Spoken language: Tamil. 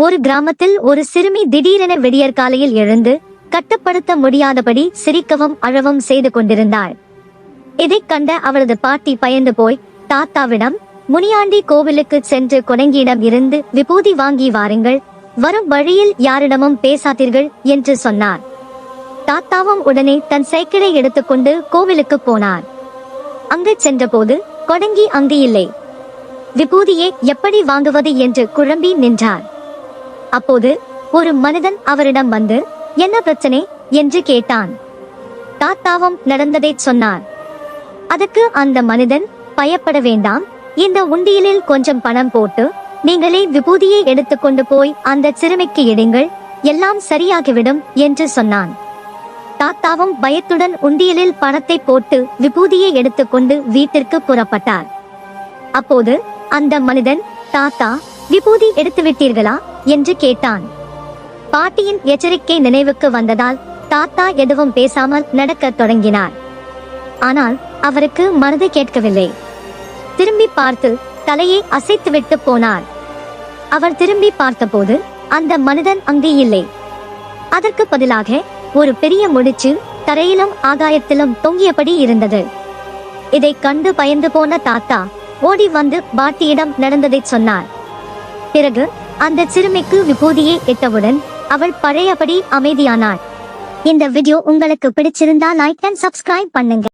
ஒரு கிராமத்தில் ஒரு சிறுமி திடீரென விடியற்காலையில் எழுந்து கட்டுப்படுத்த முடியாதபடி சிரிக்கவும் அழவும் செய்து கொண்டிருந்தாள். இதைக் கண்ட அவளது பாட்டி பயந்து போய் தாத்தாவிடம் முனியாண்டி கோவிலுக்கு சென்று குணங்கியிடம் இருந்து விபூதி வாங்கி வாருங்கள் வரும் வழியில் யாரிடமும் பேசாதீர்கள் என்று சொன்னார். தாத்தாவும் உடனே தன் சைக்கிளை எடுத்துக்கொண்டு கோவிலுக்கு போனார். அங்கு சென்றபோது கொடங்கி அங்கு இல்லை. விபூதியை எப்படி வாங்குவது? என்று குழம்பி நின்றார். அப்போது ஒரு மனிதன் அவரிடம் வந்து என்ன பிரச்சனை? என்று கேட்டான். தாத்தாவும் நடந்ததை சொன்னார். அதுக்கு அந்த மனிதன் பயப்பட வேண்டாம். இந்த உண்டியலில் கொஞ்சம் பணம் போட்டு நீங்களே விபூதியை எடுத்துக்கொண்டு போய் அந்த சிறுமிக்கு இடுங்கள். எல்லாம் சரியாகிவிடும் என்று சொன்னான். தாத்தாவும் பயத்துடன் உண்டியலில் பணத்தை போட்டு விபூதியை எடுத்துக்கொண்டு வீட்டிற்கு புறப்பட்டார். அப்போது அந்த மனிதன் தாத்தா விபூதி எடுத்து விட்டீர்களா என்று கேட்டான். பாட்டியின் எச்சரிக்கை நினைவுக்கு வந்ததால் தாத்தா எதுவும் பேசாமல் நடக்கத் தொடங்கினார். ஆனால் அவருக்கு மனது கேட்கவில்லை. திரும்பி பார்த்து தலையை அசைத்துவிட்டு போனார். அவர் திரும்பி பார்த்தபோது அந்த மனிதன் அங்கே இல்லை. அதற்கு பதிலாக ஒரு பெரிய முடிச்சு தரையிலும் ஆகாயத்திலும் தொங்கியபடி இருந்தது. இதை கண்டு பயந்து போன தாத்தா ஓடி வந்து பாட்டியிடம் நடந்ததை சொன்னார். பிறகு அந்த சிறுமிக்கு விபூதியை இட்டவுடன் அவள் பழையபடி அமைதியானாள். இந்த வீடியோ உங்களுக்கு பிடிச்சிருந்தா லைக் அண்ட் சப்ஸ்கிரைப் பண்ணுங்க.